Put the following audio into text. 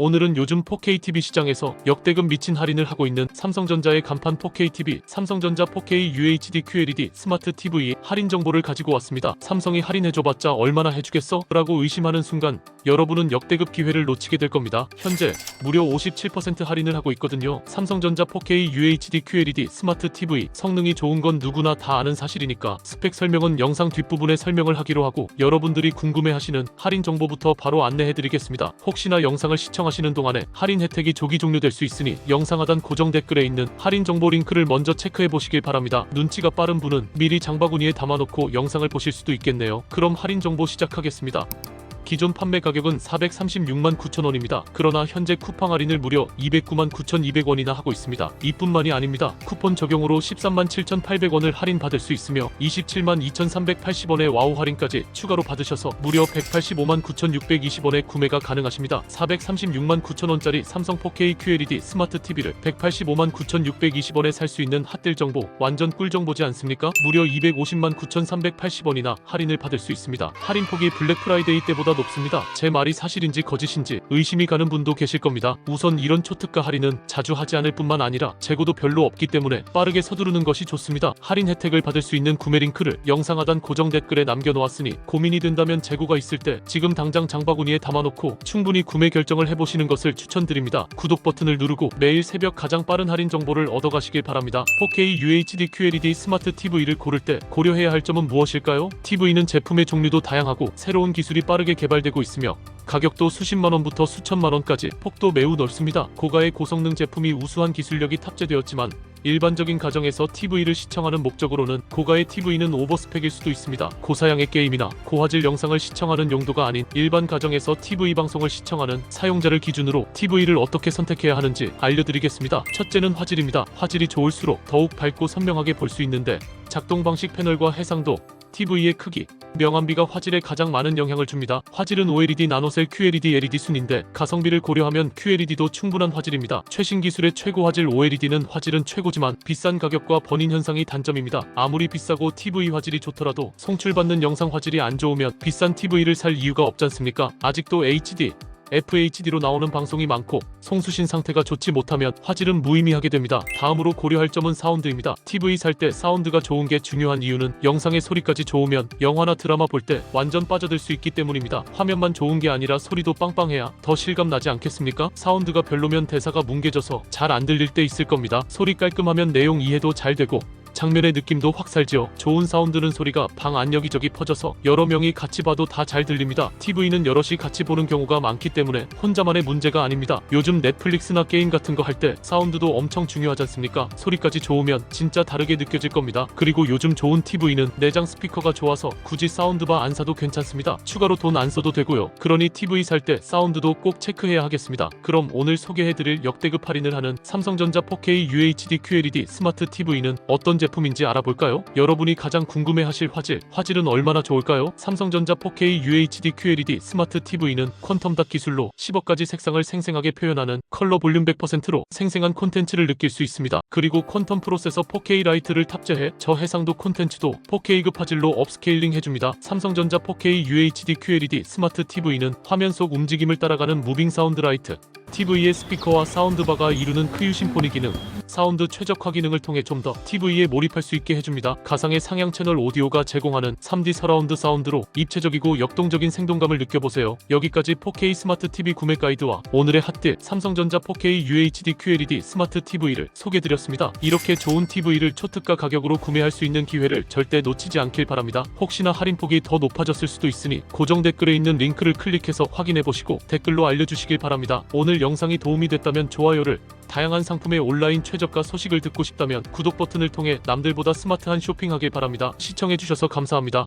오늘은 요즘 4K TV 시장에서 역대급 미친 할인을 하고 있는 삼성전자의 간판 4K TV, 삼성전자 4K UHD QLED 스마트 TV 할인 정보를 가지고 왔습니다. 삼성이 할인해줘봤자 얼마나 해주겠어? 라고 의심하는 순간 여러분은 역대급 기회를 놓치게 될 겁니다. 현재 무려 57% 할인을 하고 있거든요. 삼성전자 4K UHD QLED 스마트 TV 성능이 좋은 건 누구나 다 아는 사실이니까 스펙 설명은 영상 뒷부분에 설명을 하기로 하고 여러분들이 궁금해하시는 할인 정보부터 바로 안내해드리겠습니다. 혹시나 영상을 시청 하시는 동안에 할인 혜택이 조기 종료될 수 있으니 영상 하단 고정 댓글에 있는 할인 정보 링크를 먼저 체크해 보시길 바랍니다. 눈치가 빠른 분은 미리 장바구니에 담아놓고 영상을 보실 수도 있겠네요. 그럼 할인 정보 시작하겠습니다. 기존 판매 가격은 436만 9천원입니다. 그러나 현재 쿠팡 할인을 무려 209만 9,200원이나 하고 있습니다. 이뿐만이 아닙니다. 쿠폰 적용으로 13만 7,800원을 할인받을 수 있으며 27만 2,380원의 와우 할인까지 추가로 받으셔서 무려 185만 9,620원에 구매가 가능하십니다. 436만 9천원짜리 삼성 4K QLED 스마트 TV를 185만 9,620원에 살 수 있는 핫딜 정보 완전 꿀 정보지 않습니까? 무려 250만 9,380원이나 할인을 받을 수 있습니다. 할인 폭이 블랙 프라이데이 때보다 높습니다. 제 말이 사실인지 거짓인지 의심이 가는 분도 계실 겁니다. 우선 이런 초특가 할인은 자주 하지 않을 뿐만 아니라 재고도 별로 없기 때문에 빠르게 서두르는 것이 좋습니다. 할인 혜택을 받을 수 있는 구매 링크를 영상 하단 고정 댓글에 남겨놓았으니 고민이 된다면 재고가 있을 때 지금 당장 장바구니에 담아놓고 충분히 구매 결정을 해보시는 것을 추천드립니다. 구독 버튼을 누르고 매일 새벽 가장 빠른 할인 정보를 얻어가시길 바랍니다. 4K UHD QLED 스마트 TV를 고를 때 고려해야 할 점은 무엇일까요? TV는 제품의 종류도 다양하고 새로운 기술이 빠르게 개발 되고 있으며 가격도 수십만 원부터 수천만 원까지 폭도 매우 넓습니다. 고가의 고성능 제품이 우수한 기술력이 탑재되었지만 일반적인 가정에서 TV를 시청하는 목적으로는 고가의 TV는 오버스펙일 수도 있습니다. 고사양의 게임이나 고화질 영상을 시청하는 용도가 아닌 일반 가정에서 TV 방송을 시청하는 사용자를 기준으로 TV를 어떻게 선택해야 하는지 알려드리겠습니다. 첫째는 화질입니다. 화질이 좋을수록 더욱 밝고 선명하게 볼 수 있는데 작동 방식 패널과 해상도 TV의 크기, 명암비가 화질에 가장 많은 영향을 줍니다. 화질은 OLED, 나노셀, QLED, LED 순인데 가성비를 고려하면 QLED도 충분한 화질입니다. 최신 기술의 최고 화질 OLED는 화질은 최고지만 비싼 가격과 번인 현상이 단점입니다. 아무리 비싸고 TV 화질이 좋더라도 송출받는 영상 화질이 안 좋으면 비싼 TV를 살 이유가 없지 않습니까? 아직도 HD, FHD로 나오는 방송이 많고 송수신 상태가 좋지 못하면 화질은 무의미하게 됩니다. 다음으로 고려할 점은 사운드입니다. TV 살 때 사운드가 좋은 게 중요한 이유는 영상의 소리까지 좋으면 영화나 드라마 볼 때 완전 빠져들 수 있기 때문입니다. 화면만 좋은 게 아니라 소리도 빵빵해야 더 실감 나지 않겠습니까? 사운드가 별로면 대사가 뭉개져서 잘 안 들릴 때 있을 겁니다. 소리 깔끔하면 내용 이해도 잘 되고 장면의 느낌도 확 살지요. 좋은 사운드는 소리가 방 안 여기저기 퍼져서 여러 명이 같이 봐도 다 잘 들립니다. TV는 여럿이 같이 보는 경우가 많기 때문에 혼자만의 문제가 아닙니다. 요즘 넷플릭스나 게임 같은 거 할 때 사운드도 엄청 중요하지 않습니까? 소리까지 좋으면 진짜 다르게 느껴질 겁니다. 그리고 요즘 좋은 TV는 내장 스피커가 좋아서 굳이 사운드바 안 사도 괜찮습니다. 추가로 돈 안 써도 되고요. 그러니 TV 살 때 사운드도 꼭 체크해야 하겠습니다. 그럼 오늘 소개해드릴 역대급 할인을 하는 삼성전자 4K UHD QLED 스마트 TV는 어떤 제품 인지 알아볼까요? 여러분이 가장 궁금해하실 화질, 화질은 얼마나 좋을까요? 삼성전자 4K UHD QLED 스마트 TV는 퀀텀 닷 기술로 10억가지 색상을 생생하게 표현하는 컬러 볼륨 100%로 생생한 콘텐츠를 느낄 수 있습니다. 그리고 퀀텀 프로세서 4K 라이트를 탑재해 저해상도 콘텐츠도 4K급 화질로 업스케일링 해줍니다. 삼성전자 4K UHD QLED 스마트 TV는 화면 속 움직임을 따라가는 무빙 사운드 라이트, TV의 스피커와 사운드바가 이루는 크유 심포니 기능, 사운드 최적화 기능을 통해 좀 더 TV에 몰입할 수 있게 해줍니다. 가상의 상향 채널 오디오가 제공하는 3D 서라운드 사운드로 입체적이고 역동적인 생동감을 느껴보세요. 여기까지 4K 스마트 TV 구매 가이드와 오늘의 핫딜 삼성전자 4K UHD QLED 스마트 TV를 소개드렸습니다. 이렇게 좋은 TV를 초특가 가격으로 구매할 수 있는 기회를 절대 놓치지 않길 바랍니다. 혹시나 할인폭이 더 높아졌을 수도 있으니 고정 댓글에 있는 링크를 클릭해서 확인해 보시고 댓글로 알려주시길 바랍니다. 오늘 영상이 도움이 됐다면 좋아요를 다양한 상품의 온라인 최저가 소식을 듣고 싶다면 구독 버튼을 통해 남들보다 스마트한 쇼핑하길 바랍니다. 시청해주셔서 감사합니다.